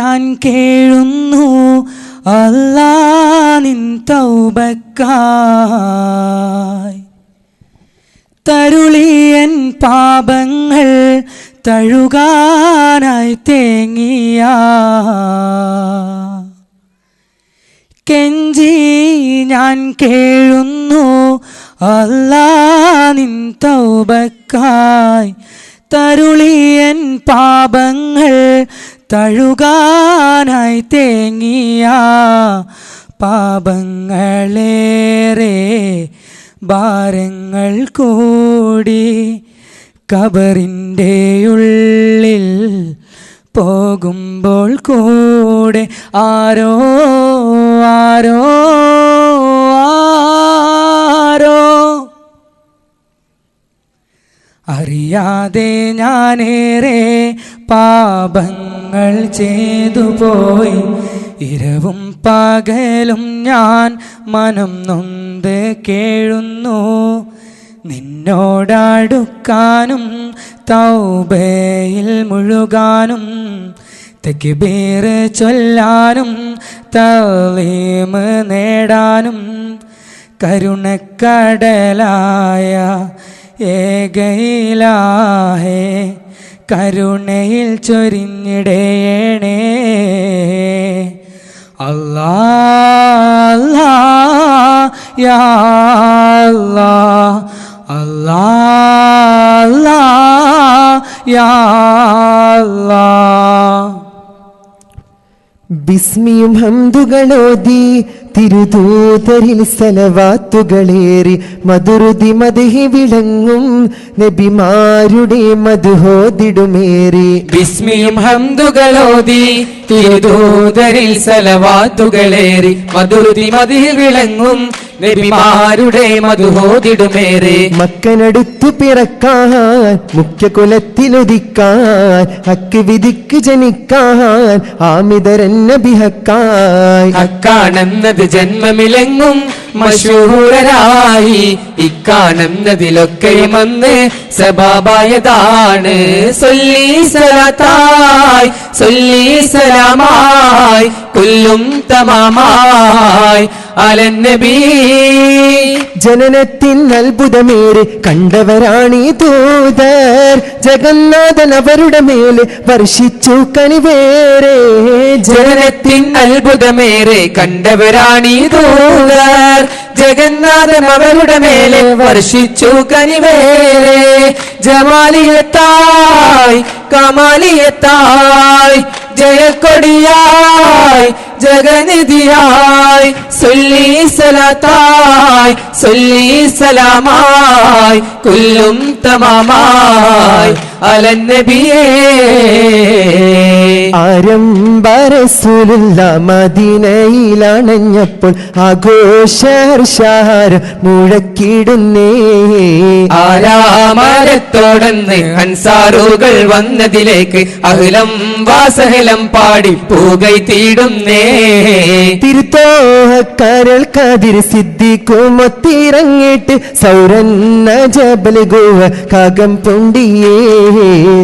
ഞാൻ കേഴുന്നു. അല്ലാ നിൻ തൗബക്കായി. തരുളിയൻ പാപങ്ങൾ തഴുകാനായി തേങ്ങിയ. കെഞ്ചി ഞാൻ കേഴുന്നു. അല്ലാ നിൻ തൗബക്കായി. തരുളിയൻ പാപങ്ങൾ തഴുകാനായി തേങ്ങിയ പാപങ്ങളേറെ ഭാരങ്ങൾ കൂടി കബറിന്റെ ഉള്ളിൽ പോകുമ്പോൾ കൂടെ ആരോ ആരോ ആരോ. അറിയാതെ ഞാനേറെ പാപങ്ങൾ ചെയ്തു പോയി. ഇരവും പകലും ഞാൻ മനം നൊന്ത് കേഴുന്നു. നിന്നോടടുക്കാനും തൗബയിൽ മുഴുകാനും തെക്കുപേറ് ചൊല്ലാനും തളീമ് നേടാനും കരുണക്കടലായ ഏകയിലാഹേ കരുണയിൽ ചൊരിഞ്ഞിടേണേ അല്ലാ യാ ബിസ്മിയും ഹംദുകളോതി തിരുദൂതരിൽ സലവാത്തുകളേറി മധുരുതി മതിഹി വിളങ്ങും നബിമാരുടെ മധുഹോതിടുമേറി. ബിസ്മിയും ഹംദുകളോതി തിരുദൂതരിൽ സലവാത്തുകളേറി മധുരുതി മതിഹി വിളങ്ങും നബിമാരുടെ മധുഹോതിടുമേറെ. മക്കനടുത്തു പിറക്കാൻ മുഖ്യ കുലത്തിലൊതിക്കാൻ ഹക്ക് വിധിക്ക് ജനിക്കാൻ ആമിതരന്ന ബിഹക്കായി അക്കാണെന്നത് ജന്മമിലെങ്ങും മഷൂറരായി ഇക്കാണെന്നതിലൊക്കെയും അന്ന് സബാബായതാണ്. സൊല്ലി സലാത്തായി സൊല്ലി സലാമായി കൊല്ലും തമാമായി. ജനനത്തിൻ അത്ഭുതമേറി കണ്ടവരാണീ ദൂതർ. ജഗന്നാഥൻ അവരുടെ മേൽ വർഷിച്ചു കനിവേറെ. ജനനത്തിൻ അത്ഭുതമേറെ കണ്ടവരാണീ ദൂതർ. ജഗന്നാഥൻ അവരുടെ മേലെ വർഷിച്ചു കനിവേറെ. ജമാലിയത്തായി കമാലിയത്തായി ജയക്കൊടിയായി ജഗനിധിയായി സൊല്ലി സലാത്തായി സൊല്ലി സലാമായി കുല്ലും തമാമായി. അലന്നബിയേ ആരംഭരസൂലുള്ള മദീനയിലണഞ്ഞപ്പോൾ ആഘോഷഹർഷാരം മുഴക്കിടുന്നേ. ആരാമരത്തോടന്ന് അൻസാറുകൾ വന്നതിലേക്ക് അഹലം വാസഹലം പാടി പൂകൈ തീടുന്നേ. തിരുത്തോഹക്കരൾ കതിർ സിദ്ധിക്കുമൊത്തിറങ്ങിട്ട് സൗരന്ന ജബൽ ഗോവ കാകം പൊണ്ടിയേ.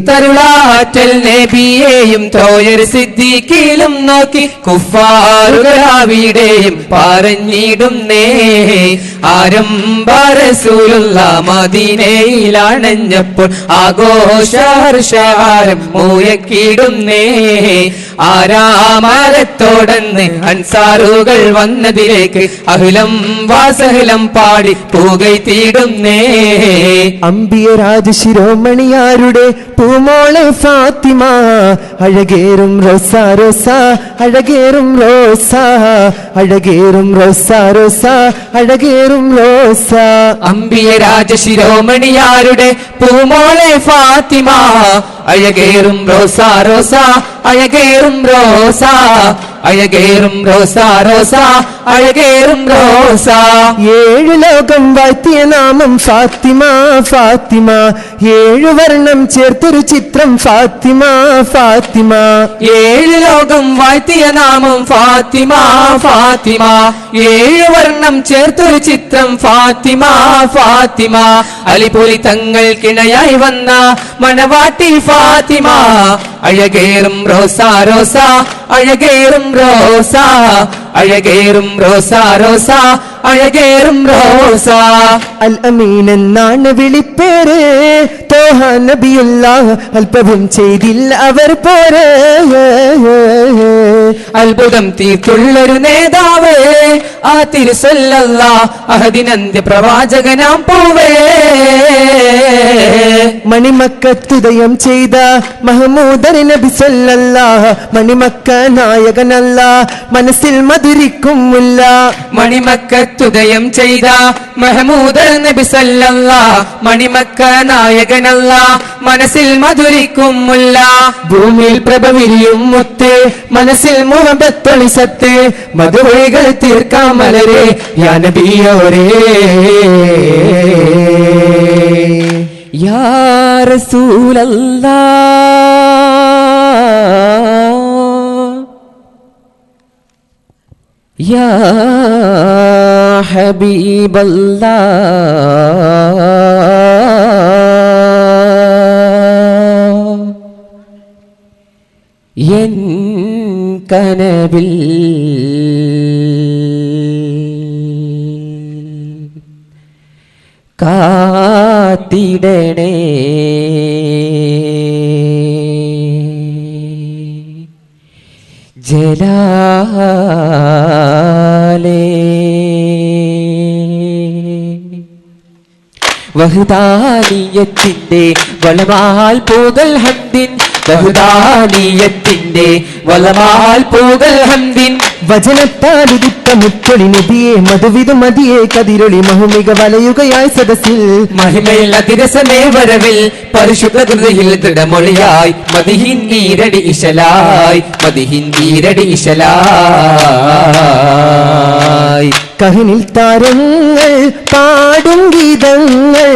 തരുളാറ്റൽ നബിയെയും തോയർ സിദ്ധിക്കിലും നോക്കി കുഫാറുകളാവിടെയും പറഞ്ഞിടുന്നേ. ആരംഭരസൂലുള്ള മദീനയിലാണഞ്ഞപ്പോൾ ആഘോഷഹർഷാരം മൂയക്കിടുന്നേ. ആരാമരത്തോടന്ന് അൻസാറുകൾ വന്നതിലേക്ക് അഹിലം വാസഹിലം പാടി പൂകൈ തീടുന്നേ. അമ്പിയ രാജശിരോമണിയാരുടെ പൂമോളെ ഫാത്തിമ. അഴകേറും റോസ റോസ അഴകേറും റോസ അഴകേറും റോസ റോസ അഴകേറും റോസ. അമ്പിയ രാജശിരോമണിയാരുടെ പൂമോളെ ഫാത്തിമ. അഴകേറും റോസ റോസ അഴകേറും റോസ. അഴകേറും റോസ റോസ അഴകേറും റോസ. ഏഴു ലോകം വാഴ്ത്തിയ നാമം ഫാത്തിമ ഫാത്തിമ. ഏഴു വർണം ചേർത്തൊരു ചിത്രം ഫാത്തിമ ഫാത്തിമ. ഏഴ് ലോകം വാഴ്ത്തിയ നാമം ഫാത്തിമ ഫാത്തിമ. ഏഴ് വർണം ചേർത്തൊരു ചിത്രം ഫാത്തിമ ഫാത്തിമ. അലിപൊലി തങ്ങൾ കിണയായി വന്ന മണവാട്ടി ഫാത്തിമ അഴകേറും റോസ റോസ അഴകേറും റോസ അഴകേറും റോസ റോസ അഴകേറും റോസ അൽ അമീൻ എന്നാണ് വിളിപ്പേര്. തോഹ നബിയുള്ള അല്പവും ചെയ്തില്ല അവർ പോരെ. അത്ഭുതം തീർത്തുള്ളൊരു നേതാവ്. ആ തിരുസല്ല അഹദിനന്ത്യ പ്രവാചകനാം പോവേ. മണിമക്കത്തുദയം ചെയ്ത മഹമൂദർ നബി മണിമക്ക നായകനല്ല. മനസ്സിൽ മധുരിക്കും മുല്ല മണിമക്കത്തുദയം ചെയ്ത മഹമൂദ് നബി സല്ലല്ല മണിമക്ക നായകനല്ല മനസ്സിൽ മധുരിക്കും മുല്ല. ഭൂമിയിൽ പ്രഭവിരിയും മുത്ത് മനസ്സിൽ മുഹബത്തൊളി സത്ത് മധുവഴികൾ തീർക്കാം മലരെ യാനബിയോരേ യാ ഹബീബ കനവിൽ കാത്തിടണേ. ജലാ വഹുദാനീയത്തിന്റെ വളമാൽ പോകൽ ഹന്തിൻ ബഹുദാനീയത്തിന്റെ വളമാൽ പോകൽ ഹന്ദിൻ വചനത്താലുദിത്ത മുത്തൊളി നദിയെ മധുവിധ മതിയെ കതിരൊളി മഹുമിക വലയുകയായി സദസ്സിൽ. മഹിമയിൽ അതിരസമേ വരവിൽ പരിശുദ്ധ ഹൃദയിൽ ദൃഢമൊളിയായി. മതിഹിൻ ഈരടി ഇശലായി മതിഹിൻ ഈരടി ഇശലായി. കഹിനിൽ താരങ്ങൾ പാടും ഗീതങ്ങൾ.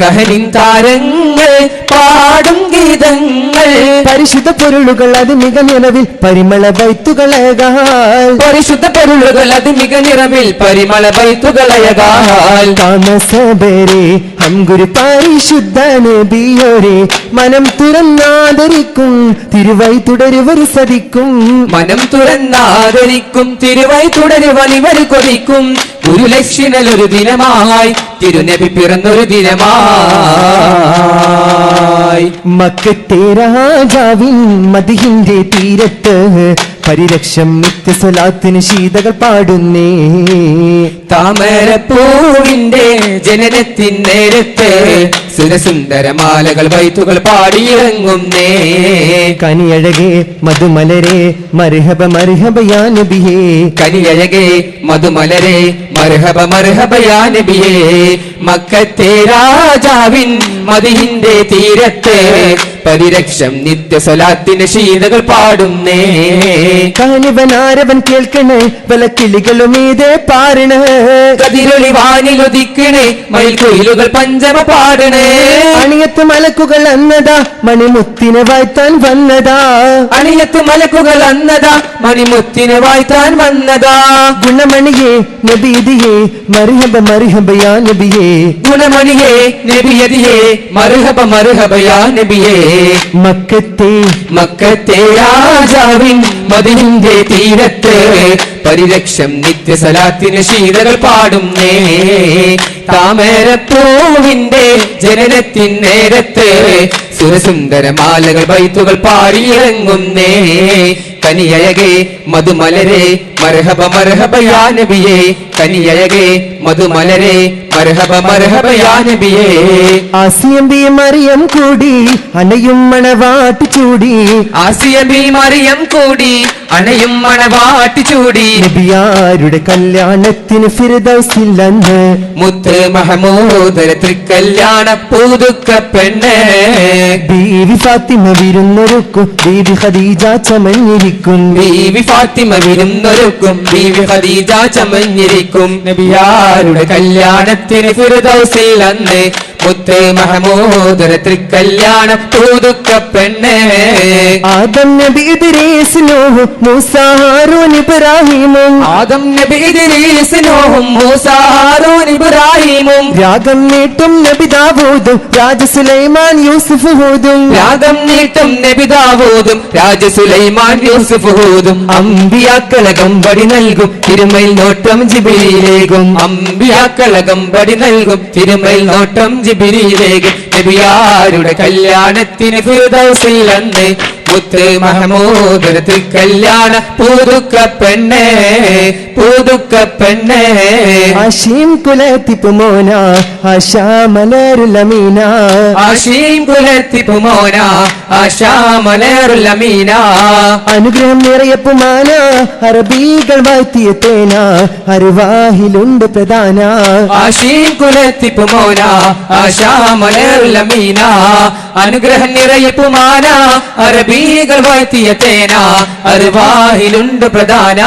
കഹനിൻ താരങ്ങൾ പാടും ഗീതങ്ങൾ. പരിശുദ്ധ പൊരുളുകൾ അത് മിക നിറവിൽ പരിമള വൈത്തുകളയകാൽ പരിശുദ്ധ പൊരുളുകൾ അത് മിക നിറവിൽ പരിമള വൈത്തുകളയകാൽ താമസബരെ ഹംഗുരു പരിശുദ്ധ നബിയോരെ മനം തുറന്നാദരിക്കും തിരുവൈ തുടരുവർ സതിക്കും. മനം തുറന്നാദരിക്കും തിരുവൈ തുടരുവനിവർ കൊതിക്കും. ഗുരുലക്ഷ്യനൽ ഒരു ദിനമായി. തിരുനബി പിറന്നൊരു ദിനമായി. മക്കത്തെ രാജാവിൻ മതിഹിന്റെ തീരത്ത്. പരിരക്ഷം നിത്യസ്വലാത്തിന് ശീതകൾ പാടുന്നേ. താമരപ്പൂവിന്റെ ജനനത്തിൻ നേരത്ത് സുരസുന്ദരമാലകൾ വൈത്തുകൾ പാടിയിറങ്ങുന്നേ കനിയഴകെ മധുമലരെ മർഹബ മർഹബയാനബിയേ കനിയഴകെ മധുമലരെ മർഹബ മർഹബയാനബിയേ മക്കത്തെ രാജാവിൻ മതിഹിന്റെ തീരത്ത് പരിരക്ഷം നിത്യസലാത്തിന് ശീതകൾ പാടുന്നേ കാനിവനാരവൻ കേൾക്കണേ വിലക്കിളികളും ഇതേ പാരണ. കതിരൊളി വാനിലുദിക്കണേ മയിൽക്കുയിലുകൾ പഞ്ചമ പാടണേ. അണിയത്ത് മലക്കുകൾ അന്നതാ മണിമുത്തിനെ വായ്ത്താൻ വന്നതാ. അണിയത്ത് മലക്കുകൾ അന്നതാ മണിമുത്തിനെ വായ്ത്താൻ വന്നതാ. ഗുണമണിയെ നബീദിയെ മർഹബ മർഹബ യാ നബിയേ. ഗുണമണിയേ നബിയതിയേ മറുഹബ മറുഹബയാ നബിയേ. മക്കത്തെ മക്കത്തെ രാജാവിൻ മതിലിന്റെ തീരത്ത് പരിരക്ഷം നിത്യസലാത്തിന് ശീതകൾ പാടുന്നേ. താമരപ്പൂവിന്റെ ജനനത്തിൻ നേരത്ത് സുരസുന്ദരമാലകൾ ബൈത്തുകൾ പാടിയിറങ്ങുന്നേ. കനിയഴകെ മധുമലരെ മർഹബ മരഹബയാനബിയേ കനിയഴകെ മധുമലരെ മർഹബ മർഹബയാ നബിയേ. ആസിയമ്പി മറിയം കൂടി അനയും മണവാട്ടി ചൂടി. ആസിയമ്പി മറിയം കൂടി അണയും മണവാട്ടി ചൂടി. നബിയാരുടെ കല്യാണത്തിന് ഫിർദൗസിൽ അന്ന് മുത്ത് മഹമൂദര തൃക്കല്യാണ പൂതുക്ക പെണ്ണ് ബീവി ഫാത്തിമ വിരുന്നൊരുക്കും ബീവി ഖദീജ ചമഞ്ഞിരിക്കും. ബീവി ഫാത്തിമ വിരുന്നൊരുക്കും ബീവി ഖദീജ ചമഞ്ഞിരിക്കും. നബിയാരുടെ കല്യാണത്തിന് ഫിർദൗസിൽ അന്ന് മുത്ത് മഹമൂദര തൃക്കല്യാണ പൂതുക്ക പെണ്ണേ. ആദം നബി ഇദ്രീസ് നൂഹ് മൂസ ഹാറൂൻ ഇബ്രാഹിമും. ആദം നബി ഇദ്രീസ് നോഹും മൂസ ഹാറൂൻ ഇബ്രാഹിമും. രാഗം നീട്ടും നബി ദാവൂദും രാജ സുലൈമാൻ യൂസുഫ് ഹൂദും. രാഗം നീട്ടും നബി ദാവൂദും രാജ സുലൈമാൻ യൂസുഫ് ഹൂദും. അമ്പിയാക്കളകം പടി നൽകും തിരുമയിൽ നോട്ടം ജിബിരിയിലേകും അമ്പിയാക്കളകം പടി നൽകും തിരുമയിൽ നോട്ടം ജിബിരിയിലേകും നബിയാരുടെ കല്യാണത്തിന് ഫിർദൗസിൽ അന്ന് മുത്ത് മഹമൂദ് കല്യാണ പുതുക്ക പെണ്ണേ പുതുക്ക പെണ്ണേ. ആശീം കുലത്തിപ്പ് മോന ആശാ മലരുലമീന ആശീം കുലത്തിപ്പു മോന ആശാമലേറുലമീന അനുഗ്രഹം നിറയപ്പുമാന അറബികൾ വാഴ്ത്തിയ തേന അരുവാഹിലുണ്ട് പ്രധാന. ആശീം കുലത്തിപ്പു മോന ആശാമലേറുലമീന അനുഗ്രഹം നിറയപ്പുമാന അറബീകൾ വാഴ്ത്തിയ തേന അറുവാഹിലുണ്ട് പ്രധാന.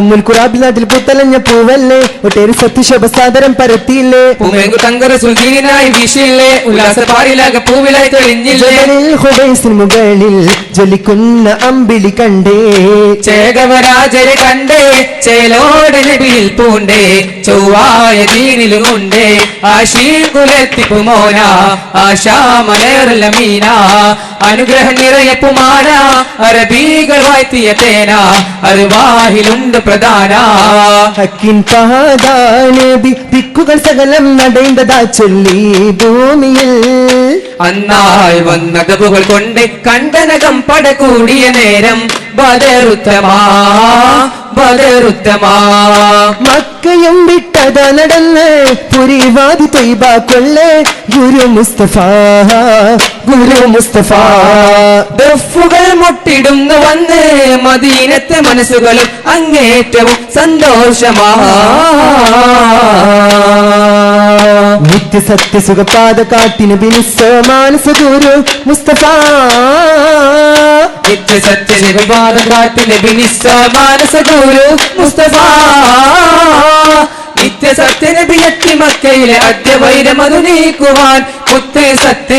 ഉമ്മുൽ നാട്ടിൽ പുത്തലഞ്ഞ പൂവല്ലേ ഒട്ടേറെ സത്യശോഭ സാദരം പരത്തിയില്ലേ. പൂമേങ്കു തങ്കര സുൽദീനായി വീശില്ലേ ഉല്ലാസ പാരിലാക പൂവിലായി തെളിഞ്ഞില്ലേ. ഹുബൈസിന് മുകളിൽ ജ്വലിക്കുന്ന അമ്പിളി കണ്ടേ. ചേകവരാജരെ കണ്ടേ ചേലോട് നബിയിൽ പൂണ്ടേ ചൊവ്വായ ദീനിലുമുണ്ടേ ആശീം കുലത്തിപ്പു മോന ആശാമലേറുള്ള മീന അനുഗ്രഹം നിറയപ്പുമാന അറബീകൾ വാഴ്ത്തിയ തേന അറുവാഹിലുണ്ട് പ്രധാന. ഹക്കിൻ പാതാനബി ദിക്കുകൾ സകലം നടേണ്ടതാ ചൊല്ലി ഭൂമിയിൽ. അന്നാൾ വന്ന കബുകൾ കൊണ്ട് കണ്ടനകം പട കൂടിയ നേരം ബദറുത്തമാ ബദറുത്തമാ മക്കയും വിട്ടത നടന്ന് പുരിവാദി തൊയ്ബ കൊള്ളേ ഗുരു മുസ്തഫ ഗുരു മുസ്തഫ. ദഫുകൾ മുട്ടിടുന്നു വന്ന് മദീനത്തെ മനസ്സുകളും അങ്ങേറ്റവും സന്തോഷമാ. നിത്യ സത്യ സുഖപാത കാട്ടിന് ബിനിസ മാനസ ഗുരു മുസ്തഫ. നിത്യ സത്യ നിരുപാത കാട്ടിലെ ബിനിസ്സ മാനസ ഗുരു മുസ്തഫ. സത്യ എത്തി മക്കയിലെ അദ്യവൈരമതു നീക്കുവാൻ. മുത്തേ സത്യ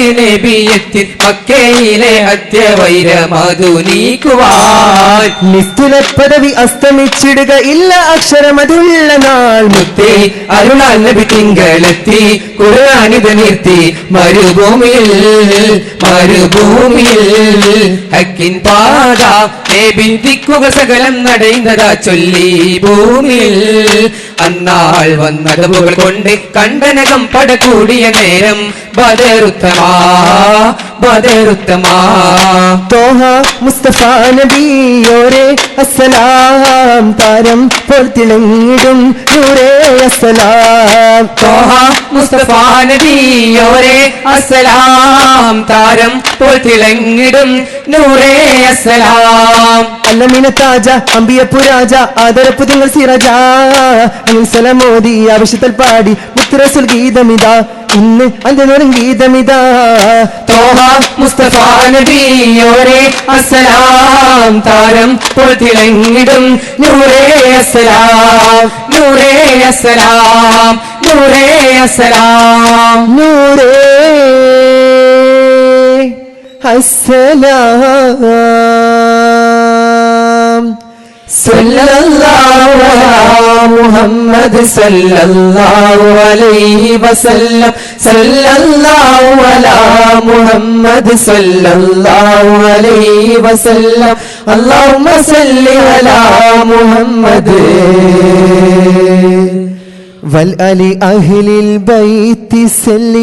എത്തി മക്കയിലെ അദ്യവൈരമതു നീക്കുവാൻ. നിസ്തുല പദവി അസ്തമിച്ചിടുക ഇല്ല അക്ഷരമതുള്ള നാൾ മുത്തേ. അരുണാൽ നബി തിങ്കളെത്തി കുറാനിത നിർത്തി. മരുഭൂമിയിൽ മരുഭൂമിയിൽ ഹക്കിൻ പാത. നബി ദിക്കുക സകലം നടയുന്നതാ ചൊല്ലി ഭൂമിയിൽ. അന്നാൾ വന്നടവുകൾ കൊണ്ട് കണ്ടനകം പടകൂടിയ നേരം ബദറുത്തമാ ബദറുത്തമാ തോഹ മുസ്തഫ നബിയോരെ അസ്സലാം താരം പോൽ തിളങ്ങിടും നൂറേ അസ്സലാം. തോഹ മുസ്തഫ നബിയോരെ അസ്സലാം താരം പോൽ തിളങ്ങിടും നൂറേ അസ്സലാം. അല്ലമിന താജ അമ്പിയപ്പുരാജ ആദരപ്പു നിങ്ങൾ സിറജ സലമോദി ആവശ്യത്തിൽ പാടി മുത്തുറസുൽ ഗീതമിതാ. ഇന്ന് അഞ്ചനോറും ഗീതമിതാ. തോഹ മുസ്തഫ നബിയോരെ അസ്സലാം താരം പോൽ തിളങ്ങിടും നൂറേ അസ്സലാം നൂറേ അസ്സലാം നൂറേ അസ്സലാം. നൂറേ അസ്സലാം. صلى الله على محمد صلى الله عليه وسلم. صلى الله على محمد صلى الله عليه وسلم. اللهم صل على محمد. والآل أهل البيت صلي